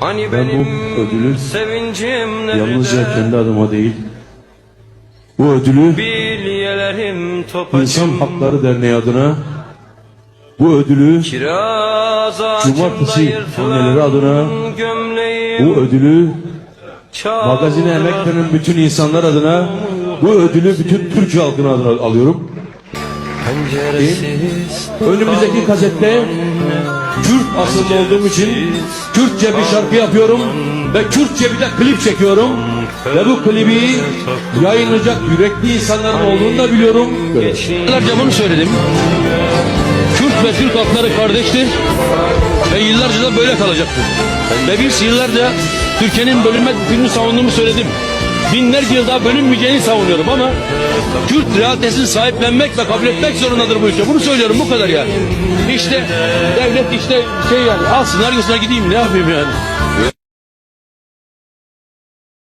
Hani Ben bu ödülü? Yalnızca kendi adıma değil, bu ödülü. İnsan Hakları Derneği adına, bu ödülü Cumartesi anneleri adına bu ödülü magazine emek veren bütün insanlar adına, bu ödülü bütün Türk halkına adına alıyorum. Önümüzdeki kasette Kürt asıllı olduğum için Kürtçe bir şarkı yapıyorum ve Kürtçe bir de klip çekiyorum. Ve bu klibi yayınlayacak yürekli insanların olduğunu da biliyorum. Yıllarca bunu söyledim. Kürt ve Türk halkları kardeştir ve yıllarca da böyle kalacaktır. Ve biz yıllarca Türkiye'nin bölünme fikrini savunduğumu söyledim. Binlerce yıl daha bölünmeyeceğini savunuyorum ama Kürt realitesini sahiplenmek ve kabul etmek zorundadır bu ülke. Bunu söylüyorum bu kadar yani. İşte devlet işte şey yani alsın argısına gideyim ne yapayım yani.